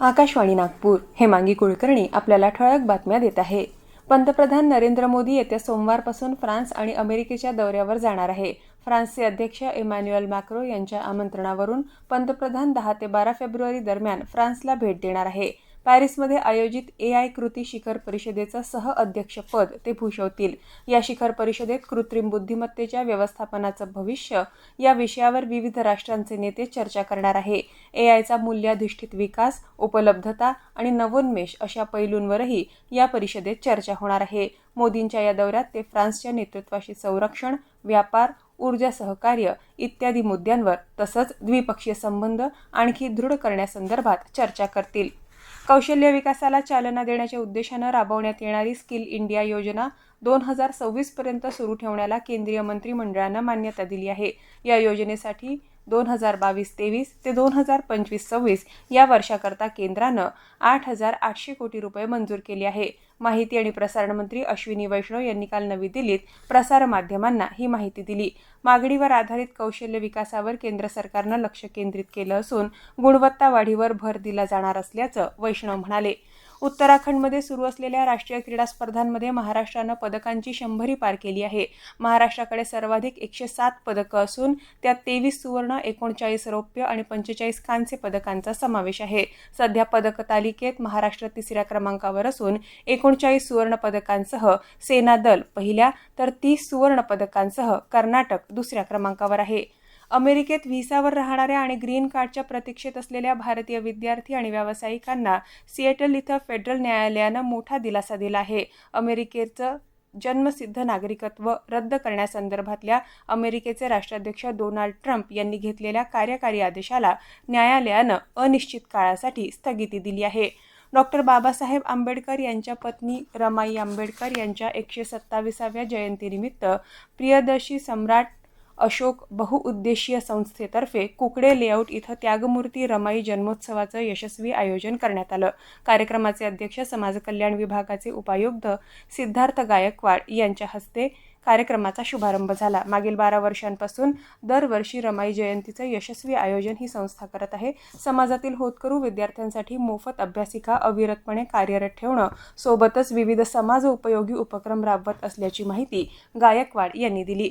आकाशवाणी नागपूर हेमांगी कुलकर्णी आपल्याला ठळक बातम्या देत आहे. पंतप्रधान नरेंद्र मोदी येत्या सोमवारपासून फ्रान्स आणि अमेरिकेच्या दौऱ्यावर जाणार आहे. फ्रान्सचे अध्यक्ष इमॅन्युएल मॅक्रो यांच्या आमंत्रणावरून पंतप्रधान दहा ते बारा फेब्रुवारी दरम्यान फ्रान्सला भेट देणार आहे. पॅरिसमध्ये आयोजित ए आय कृती शिखर परिषदेचं सह अध्यक्षपद ते भूषवतील. या शिखर परिषदेत कृत्रिम बुद्धिमत्तेच्या व्यवस्थापनाचं भविष्य या विषयावर विविध राष्ट्रांचे नेते चर्चा करणार आहे. ए आयचा मूल्याधिष्ठित विकास उपलब्धता आणि नवोन्मेष अशा पैलूंवरही या परिषदेत चर्चा होणार आहे. मोदींच्या या दौऱ्यात ते फ्रान्सच्या नेतृत्वाशी संरक्षण व्यापार ऊर्जा सहकार्य इत्यादी मुद्द्यांवर तसंच द्विपक्षीय संबंध आणखी दृढ करण्यासंदर्भात चर्चा करतील. कौशल्य विकासाला चालना देण्याच्या उद्देशानं राबवण्यात येणारी स्किल इंडिया योजना दोन हजार सव्वीसपर्यंत सुरू ठेवण्याला केंद्रीय मंत्रिमंडळानं मान्यता दिली आहे. या योजनेसाठी दोन हजार बावीस तेवीस ते दोन हजार पंचवीस सव्वीस या वर्षाकरता केंद्रानं आठ हजार आठशे कोटी रुपये मंजूर केले आहे. माहिती आणि प्रसारण मंत्री अश्विनी वैष्णव यांनी काल नवी दिल्लीत प्रसारमाध्यमांना ही माहिती दिली. मागणीवर आधारित कौशल्य विकासावर केंद्र सरकारनं लक्ष केंद्रित केलं असून गुणवत्ता वाढीवर भर दिला जाणार असल्याचं वैष्णव म्हणाले. उत्तराखंडमध्ये सुरू असलेल्या राष्ट्रीय क्रीडा स्पर्धांमध्ये महाराष्ट्रानं पदकांची शंभरी पार केली आहे. महाराष्ट्राकडे सर्वाधिक एकशे सात पदकं असून त्यात तेवीस सुवर्ण एकोणचाळीस रौप्य आणि पंचेचाळीस कांस्य पदकांचा समावेश आहे. सध्या पदक तालिकेत महाराष्ट्र तिसऱ्या क्रमांकावर असून एकोणचाळीस सुवर्ण पदकांसह सेना दल पहिल्या तर तीस सुवर्ण पदकांसह कर्नाटक दुसऱ्या क्रमांकावर आहे. अमेरिकेत व्हिसावर राहणाऱ्या आणि ग्रीन कार्डच्या प्रतीक्षेत असलेल्या भारतीय विद्यार्थी आणि व्यावसायिकांना सिएटल इथं फेडरल न्यायालयानं मोठा दिलासा दिला आहे. अमेरिकेचं जन्मसिद्ध नागरिकत्व रद्द करण्यासंदर्भातल्या अमेरिकेचे राष्ट्राध्यक्ष डोनाल्ड ट्रम्प यांनी घेतलेल्या कार्यकारी आदेशाला न्यायालयानं अनिश्चित काळासाठी स्थगिती दिली आहे. डॉक्टर बाबासाहेब आंबेडकर यांच्या पत्नी रमाई आंबेडकर यांच्या एकशे सत्ताविसाव्या जयंतीनिमित्त प्रियदर्शी सम्राट अशोक बहुउद्देशीय संस्थेतर्फे कुकडे लेआउट इथं त्यागमूर्ती रमाई जन्मोत्सवाचं यशस्वी आयोजन करण्यात आलं. कार्यक्रमाचे अध्यक्ष समाज कल्याण विभागाचे उपायुक्त सिद्धार्थ गायकवाड यांच्या हस्ते कार्यक्रमाचा शुभारंभ झाला. मागील बारा वर्षांपासून दरवर्षी रमाई जयंतीचं यशस्वी आयोजन ही संस्था करत आहे. समाजातील होतकरू विद्यार्थ्यांसाठी मोफत अभ्यासिका अविरतपणे कार्यरत ठेवणं सोबतच विविध समाज उपयोगी उपक्रम राबवत असल्याची माहिती गायकवाड यांनी दिली.